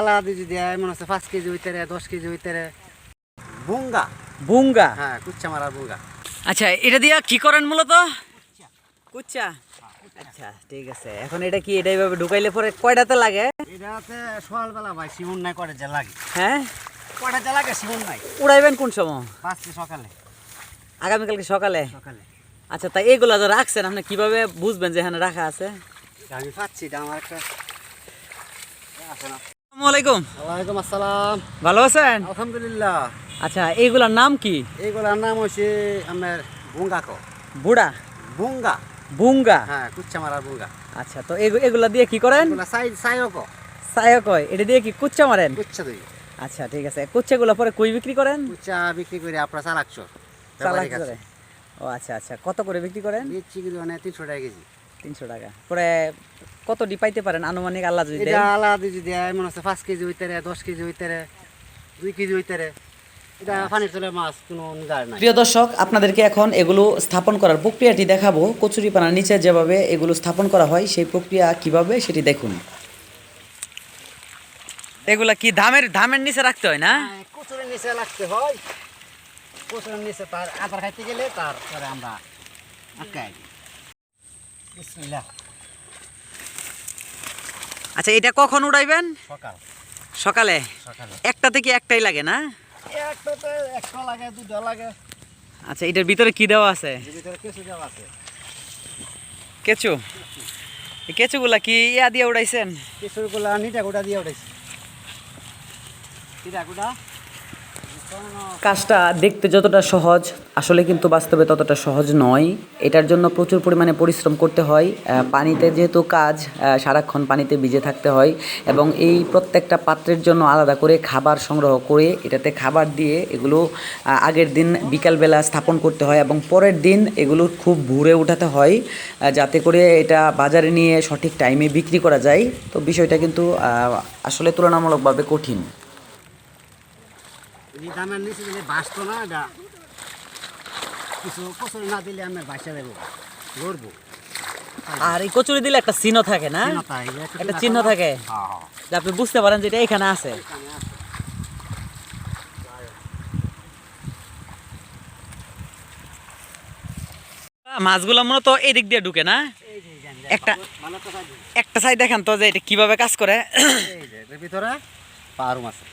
আলাদা যদি দেয় মনে হচ্ছে পাঁচ কেজি হইতে দশ কেজি হইতে বুঙ্গা। বুঙ্গা? হ্যাঁ কুচ্চা মারার বুঙ্গা। আচ্ছা এটা দিয়া কি করেন মূলত? কুচ্চা আচ্ছা ঠিক আছে। এখন এটা কি এটা এইভাবে ঢুকাইলে পরে কয়টাতে লাগে? এটা হচ্ছে সকালবেলা ভাই সিমন নাই করে যে লাগে। হ্যাঁ? কয়টা যে লাগে সিমন নাই। উড়াইবেন কোন সময়? পাঁচটা সকালে। আগামীকালকে সকালে? সকালে। আচ্ছা তাই এগুলো যে রাখছেন আপনি কীভাবে বুঝবেন যে এখানে রাখা আছে? আমি পাচ্ছি এটা আমার একটা আছে না আসসালামু আলাইকুম। ওয়ালাইকুম আসসালাম। ভালো আছেন? আলহামদুলিল্লাহ। আচ্ছা এইগুলার নাম কি? এইগুলার নাম হচ্ছে আমার বুঙ্গা কো। বুড়া? বুঙ্গা। বুঙ্গা? হ্যাঁ কুচ্চা মারার বুঙ্গা। আচ্ছা তো এগুলা দিয়ে কি করেন? সাই সাইও কো। সায়া কয় এটা দিয়ে কি কুচ্চা মারেন? কুচ্চা আচ্ছা ঠিক আছে। কুচ্চাগুলো পরে কুই বিক্রি করেন? কুচ্চা বিক্রি করে আপনার চালাক করে ও আচ্ছা আচ্ছা। কত করে বিক্রি করেন? বিক্রি করে মানে তিনশো টাকা কেজি। তিনশো টাকা। পরে কত ডি পাইতে পারেন আনুমানিক আল্লাহ যদি দেয় আলাদা যদি দেয় মনে হচ্ছে পাঁচ কেজি হইতে রে দশ কেজি হইতে রে দুই কেজি হইতে রে নাই। প্রিয় দর্শক আপনাদেরকে এখন এগুলো স্থাপন করার প্রক্রিয়াটি দেখাবো। কচুরিপানার নিচে যেভাবে এগুলো স্থাপন করা হয় সেই প্রক্রিয়া কীভাবে সেটি দেখুন। এগুলা কি ধামের ধামের নিচে রাখতে হয় না? হ্যাঁ, কচুরের নিচে রাখতে হয়। কচুরের নিচে তার আদার খাইতে গেলে তারপরে আমরা আটকাই বিসমিল্লাহ। আচ্ছা এটা কখন উড়াইবেন? সকাল। সকালে? একটা থেকে একটাই লাগে না? একটাতে একটা লাগে দুটো লাগে। আচ্ছা এটার ভিতরে কি দেওয়া আছে? এর ভিতরে কিছু দেওয়া আছে। কেঁচু? কেঁচুগুলা কি ইয়া দিয়ে উড়াইছেন? কেঁচুগুলা নিটা গোটা দিয়ে উড়াইছে। কাজটা দেখতে যতটা সহজ, আসলে কিন্তু বাস্তবে ততটা সহজ নয়। এটার জন্য প্রচুর পরিমাণে পরিশ্রম করতে হয়। পানিতে যেহেতু কাজ সারাক্ষণ পানিতে ভিজে থাকতে হয় এবং এই প্রত্যেকটা পাত্রের জন্য আলাদা করে খাবার সংগ্রহ করে এটাতে খাবার দিয়ে এগুলো আগের দিন বিকালবেলা স্থাপন করতে হয় এবং পরের দিন এগুলো খুব ভুরে উঠাতে হয় যাতে করে এটা বাজারে নিয়ে সঠিক টাইমে বিক্রি করা যায়। তো বিষয়টা কিন্তু আসলে তুলনামূলকভাবে কঠিন। এই দামের নিচে দিলে বাঁচতো না এটা কিছু কচুরি না দিলে আমি বাসা দেবো লড়বো। আর এই কচুরি দিলে একটা চিহ্ন থাকে না? একটা চিহ্ন থাকে হ্যাঁ। যে আপনি বুঝতে পারেন যে এটা এখানে আছে। মাছগুলো মূলত এই দিক দিয়ে ঢুকে না? একটা। একটা সাইড দেখেন তো যে এটা কীভাবে কাজ করে। ভিতরে পারুম আছে।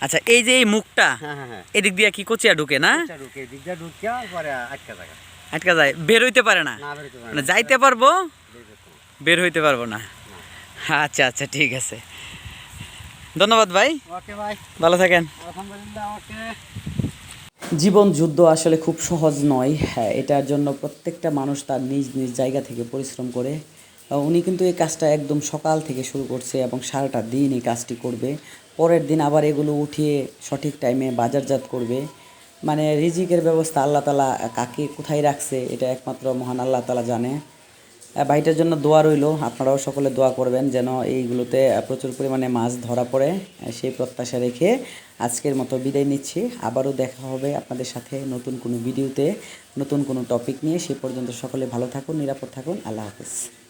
আচ্ছা এই যে এই মুখটা হ্যাঁ হ্যাঁ হ্যাঁ। এদিক দিয়ে কি কচিয়া ঢুকে না? আচ্ছা, আটকা যায়। বের হইতে পারে না? না বেরোতে পারে মানে না। যাইতে পারব। বের হইতে পারব না। আচ্ছা আচ্ছা ঠিক আছে। ধন্যবাদ ভাই। ভাই। ভালো থাকেন। জীবন যুদ্ধ আসলে খুব সহজ নয় হ্যাঁ এটার জন্য প্রত্যেকটা মানুষ তার নিজ নিজ জায়গা থেকে পরিশ্রম করে উনি কিন্তু এই কাজটা একদম সকাল থেকে শুরু করছে এবং সারাটা দিন এই কাজটি করবে। পরের দিন আবার এগুলো উঠিয়ে সঠিক টাইমে বাজারজাত করবে। মানে রিজিকের ব্যবস্থা আল্লাহ তালা কাকে কোথায় রাখছে, এটা একমাত্র মহান আল্লাহ তালা জানে। ভাইটার জন্য দোয়া রইল। আপনারাও সকলে দোয়া করবেন যেন এইগুলোতে প্রচুর পরিমাণে মাছ ধরা পড়ে। সেই প্রত্যাশা রেখে আজকের মতো বিদায় নিচ্ছি। আবারও দেখা হবে আপনাদের সাথে নতুন কোনো ভিডিওতে, নতুন কোনো টপিক নিয়ে। সে পর্যন্ত সকলে ভালো থাকুন, নিরাপদ থাকুন। আল্লাহ হাফেজ।